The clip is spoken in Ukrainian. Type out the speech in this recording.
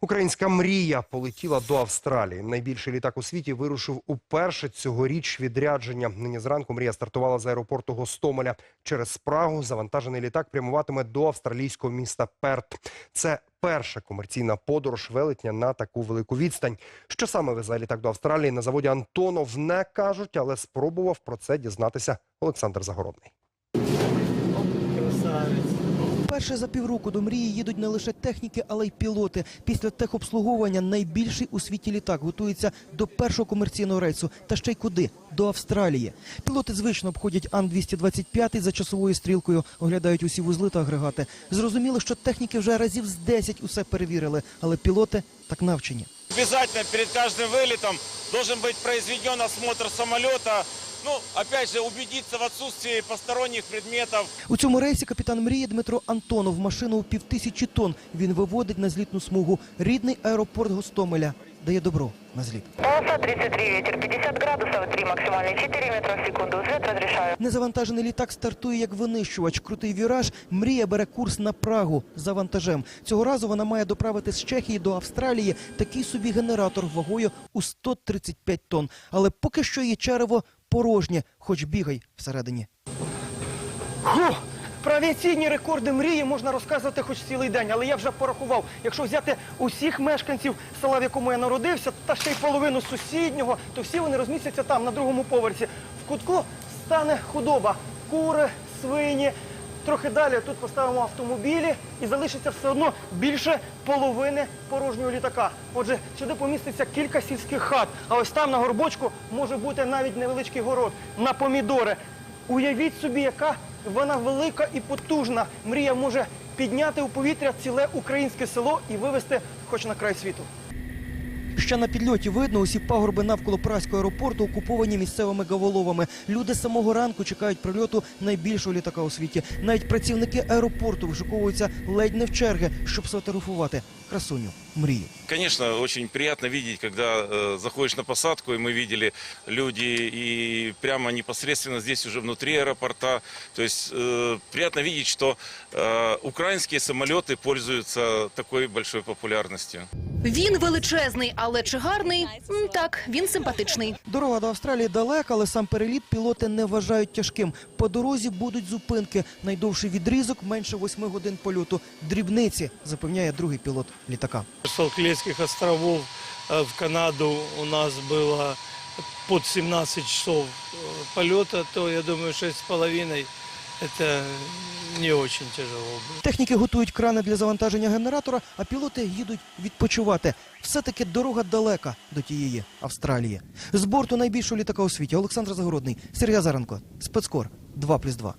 Українська мрія полетіла до Австралії. Найбільший літак у світі вирушив уперше цьогоріч відрядження. Нині зранку мрія стартувала з аеропорту Гостомеля. Через Прагу завантажений літак прямуватиме до австралійського міста Перт. Це перша комерційна подорож велетня на таку велику відстань. Що саме везе літак до Австралії на заводі Антонов не кажуть, але спробував про це дізнатися Олександр Загородний. Перше за півроку до мрії їдуть не лише техніки, але й пілоти. Після техобслуговування найбільший у світі літак готується до першого комерційного рейсу. Та ще й куди? До Австралії. Пілоти звично обходять Ан-225 за часовою стрілкою, оглядають усі вузли та агрегати. Зрозуміло, що техніки вже разів з 10 усе перевірили, але пілоти так навчені. Обязательно перед каждым вылетом должен быть произведен осмотр самолета. Ну, опять же, убедиться в отсутствии посторонніх предметов. У цьому рейсі капітан мрії Дмитро Антонов машину у півтисячі тонн. Він виводить на злітну смугу. Рідний аеропорт Гостомеля дає добро на зліт. Полоса 33, вітер, 50 градусов, 3 максимальні 4 метри в секунду. Незавантажений літак стартує як винищувач. Крутий віраж. Мрія бере курс на Прагу за вантажем. Цього разу вона має доправити з Чехії до Австралії такий собі генератор вагою у 135 тонн. Але поки що її черево порожнє, хоч бігай всередині. Фу! Про авіаційні рекорди мрії можна розказувати хоч цілий день, але я вже порахував. Якщо взяти усіх мешканців села, в якому я народився, та ще й половину сусіднього, то всі вони розмістяться там, на другому поверсі. В кутку стане худоба, кури, свині. Трохи далі тут поставимо автомобілі і залишиться все одно більше половини порожнього літака. Отже, сюди поміститься кілька сільських хат. А ось там на горбочку може бути навіть невеличкий город на помідори. Уявіть собі, яка вона велика і потужна. Мрія може підняти у повітря ціле українське село і вивезти хоч на край світу. Ще на підльоті видно, усі пагорби навколо Празького аеропорту окуповані місцевими гаволовами. Люди з самого ранку чекають прильоту найбільшого літака у світі. Навіть працівники аеропорту вишуковуються ледь не в черги, щоб сфотографувати красуню мрію. Конечно, очень приятно видеть, когда э, заходишь на посадку, и мы видели люди и прямо непосредственно здесь уже внутри аэропорта. То есть э, приятно видеть, что э, украинские самолеты пользуются такой большой популярностью. Він величезний, але чи гарний? М, Так, він симпатичний. Дорога до Австралії далека, але сам переліт пілоти не вважають тяжким. По дорозі будуть зупинки. Найдовший відрізок менше восьми годин польоту. Дрібниці, запевняє другий пілот літака. С Фолклендских островов э, в Канаду у нас было под 17 часов э, полета, то я думаю, 6,5 это не очень тяжело. Техніки готують крани для завантаження генератора, а пілоти їдуть відпочивати. Все-таки дорога далека до тієї Австралії. З борту найбільшого літака у світі Олександр Загородний, Сергій Азаренко, спецкор 2+,2.